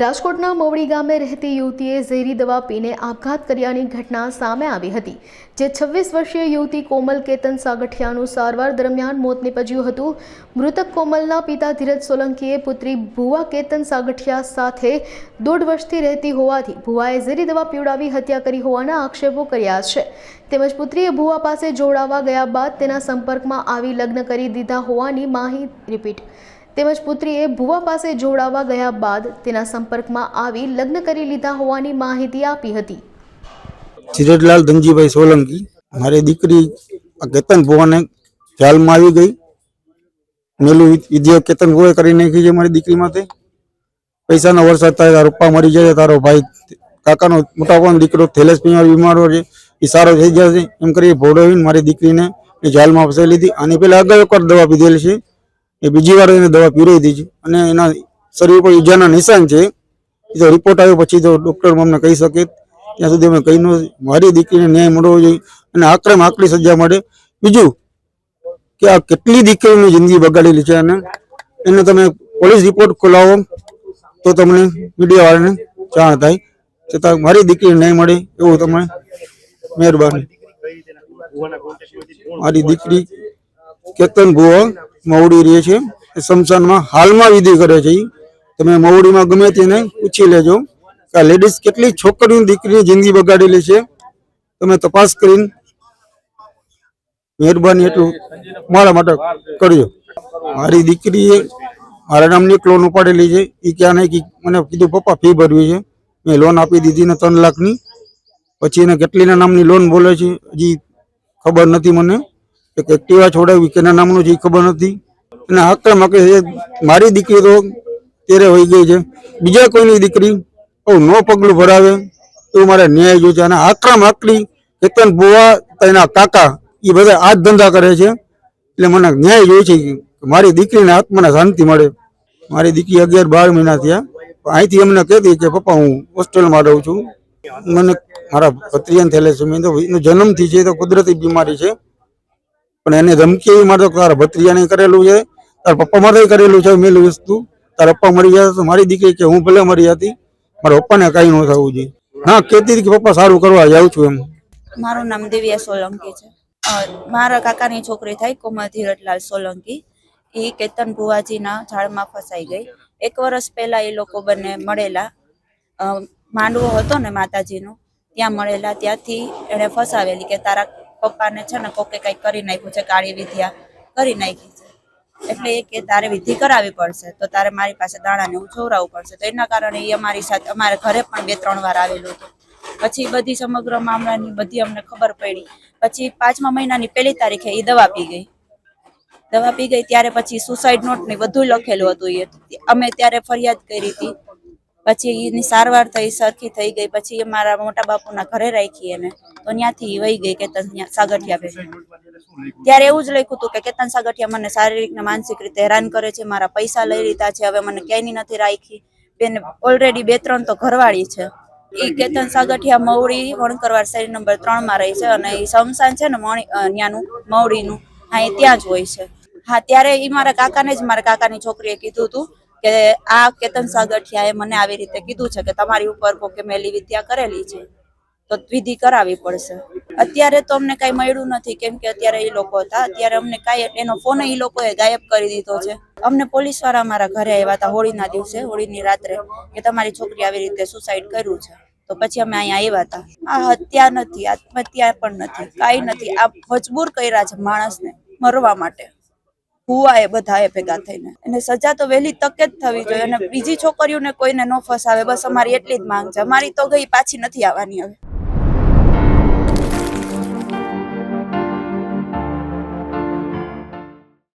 રાજકોટના મોવડી ગામે રહેતી યુવતીએ ઝેરી દવા પીને આપઘાત કર્યાની ઘટના સામે આવી હતી, જે છવ્વીસ વર્ષીય યુવતી કોમલ કેતન સાગઠિયાનું સારવાર દરમિયાન મોત નીપજ્યું હતું. મૃતક કોમલના પિતા ધીરજ સોલંકીએ પુત્રી ભુવા કેતન સાગઠિયા સાથે દોઢ વર્ષથી રહેતી હોવાથી ભુવાએ ઝેરી દવા પીવડાવી હત્યા કરી હોવાના આક્ષેપો કર્યા છે. તેમજ પુત્રીએ ભુવા પાસે જોડાવા ગયા બાદ તેના સંપર્કમાં આવી લગ્ન કરી દીધા હોવાની માહિતી રિપીટ તેમજ પુત્રીએ ભુવા પાસે જોડાવા ગયા બાદ તેના સંપર્કમાં આવી લગ્ન કરી લીધા હોવાની માહિતી આપી હતી. ચિરેટલાલ ધનજીભાઈ સોલંકી, મારી દીકરી કેતન ભુવાને ખ્યાલમાં આવી ગઈ. મેલું વિદ્યા કેતન ગોળે કરી નાખી છે મારી દીકરી માટે પૈસાનો વરસાદ થાય, તારો પપ્પા મરી જાય, તારો ભાઈ કાકાનો, મોટા પણ દીકરો થેલેસમિયા બીમારો છે, એ સારો થઈ જશે. એમ કરી ભોડવીને મારી દીકરીને જાલમાં ફસાઈ લીધી. આની પહેલાં અગાઉ કર દવા પીધેલી છે. એ બીજી વાર એને દવા પીરાઈ દીધી. અને એના શરીર પર ઈજાના નિશાન છે. એ રિપોર્ટ આવ્યો પછી તો ડૉક્ટર અમને કહી શકે. ત્યાં સુધી અમે કહી ન મારી દીકરીને ન્યાય મળવો જોઈએ અને આકરામ આકરી સજા મળે. બીજું કે આ કેટલી દીકરીઓની જિંદગી બગાડેલી છે અને એને તમે પોલીસ રિપોર્ટ ખોલાવો તો તમને મીડિયાવાળાને જાણ થાય. છતાં મારી દીકરીને ન્યાય મળે એવું તમે મહેરબાની. મારી દીકરી કેતન ભુવા મવડી રહે છે. એ સ્મશાનમાં હાલમાં વિધિ કરે છે. તમે મવડીમાં ગમે તેને પૂછી લેજો. કે લેડીઝ કેટલી છોકરીની દીકરીની જિંદગી બગાડેલી છે. તમે તપાસ કરીને મહેરબાની એટલું મારા માટે કરજો. મારી દીકરીએ મારા નામની એક લોન ઉપાડેલી છે. એ ક્યાં નહીં મને કીધું, પપ્પા ફી ભરવી છે. મેં લોન આપી દીધી ને ત્રણ લાખની. પછી એને કેટલીના નામની લોન બોલે છે, હજી ખબર નથી મને. એક એક્ટિવા છોડાવી કેના નામનું એ ખબર નથી. અને આક્રમ આકે મારી દીકરી તો તેરે હોઈ ગઈ છે. બીજા કોઈની દીકરી બહુ નો પગલું ભરાવે એવું મારે ન્યાય જોઈશે અને આક્રમ આકરી કેતન ભુવા તેના કાકા એ બધા આ જ ધંધા કરે છે. એટલે મને ન્યાય જોઈએ છે મારી દીકરીને આત્માને શાંતિ મળે. મારી દીકરી અગિયાર બાર મહિના થયા. અહીંથી અમને કહેતી કે, પપ્પા, હું હોસ્ટેલમાં રહું છું. મને મારા ભત્રીયાને થયેલા છે મેં તો એનો જન્મથી છે તો કુદરતી બીમારી છે. પણ એને ધમકી એવી મારે તો તારા ભત્રીયાને કરેલું છે, તારા પપ્પા મારે કરેલું છે મેલું વસ્તુ. તારા પપ્પા મરી ગયા તો મારી દીકરી કે હું ભલે મરી હતી, મારા પપ્પાને કાંઈ ન થવું જોઈએ. હા, કહેતી કે પપ્પા સારું કરવા જાઉં છું એમ. મારું નામ દિવ્યા સોલંકી છે. મારા કાકાની છોકરી થાય કોમલ ધીરજલાલ સોલંકી. એ કેતન ભુવાજીના ઝાડમાં ફસાઈ ગઈ. એક વર્ષ પહેલા એ લોકો બંને મળેલા. માંડવો હતો ને માતાજીનો, ત્યાં મળેલા. ત્યાંથી એણે ફસાવેલી કે તારા પપ્પાને છે ને કોકે કંઈક કરી નાખ્યું છે, કાળી વિદ્યા કરી નાખી છે. એટલે એ કે તારે વિધિ કરાવવી પડશે, તો તારે મારી પાસે દાણાને ઉછવરાવવું પડશે. તો એના કારણે એ અમારી સાથે, અમારા ઘરે પણ બે ત્રણ વાર આવેલું હતું. પછી બધી સમગ્ર મામલાની બધી અમને ખબર પડી. પછી પાંચમા મહિનાની પહેલી તારીખે એ દવા પી ગઈ. દવા પી ગઈ, ત્યારે પછી સુસાઇડ નોટ ને બધું લખેલું હતું એ. અમે ત્યારે ફરિયાદ કરી હતી. પછી એની સારવાર થઈ, સરખી થઈ ગઈ, પછી મારા મોટા બાપુના ઘરે રાખી એને. તો ત્યાંથી વહી ગઈ કેતન સાગઠિયા ભેગી. ત્યારે એવું જ લખ્યું હતું કે કેતન સાગઠિયા મને શારીરિક ને માનસિક રીતે હેરાન કરે છે, મારા પૈસા લઈ લીધા છે, હવે મને ક્યાંયની નથી રાખી. બેન ઓલરેડી બે ત્રણ તો ઘરવાળી છે. એ કેતન સાગઠિયા મવડી વણકરવાર શરીર નંબર ત્રણમાં રહી છે અને એ શમશાન છે ને ન્યાનું મવડીનું. હા, એ ત્યાં જ હોય છે. હા, ત્યારે એ મારા કાકાને જ મારા કાકાની છોકરીએ કીધું હતું કે આ કેતન સાગઠિયાએ મને આવી રીતે કીધું છે કે તમારી ઉપર કોકે મેલી વિદ્યા કરેલી છે, તો વિધિ કરાવવી પડશે. અત્યારે તો અમને કઈ મળ્યું નથી, કેમ કે અત્યારે એ લોકો હતા. અત્યારે અમને કાંઈ, એનો ફોન એ લોકોએ ગાયબ કરી દીધો છે. અમને પોલીસવાળા અમારા ઘરે આવ્યા હતા હોળીના દિવસે, હોળીની રાત્રે, કે તમારી છોકરી આવી રીતે સુસાઇડ કર્યું છે. તો પછી અમે અહીંયા આવ્યા હતા. આ હત્યા નથી, આત્મહત્યા પણ નથી, કાંઈ નથી. આ મજબૂર કર્યા છે માણસને મરવા માટે. હુવાએ બધાએ ભેગા થઈને. એને સજા તો વહેલી તકે જ થવી જોઈએ અને બીજી છોકરીઓને કોઈને ન ફસાવે, બસ અમારી એટલી જ માંગ છે. અમારી તો ગઈ, પાછી નથી આવવાની હવે.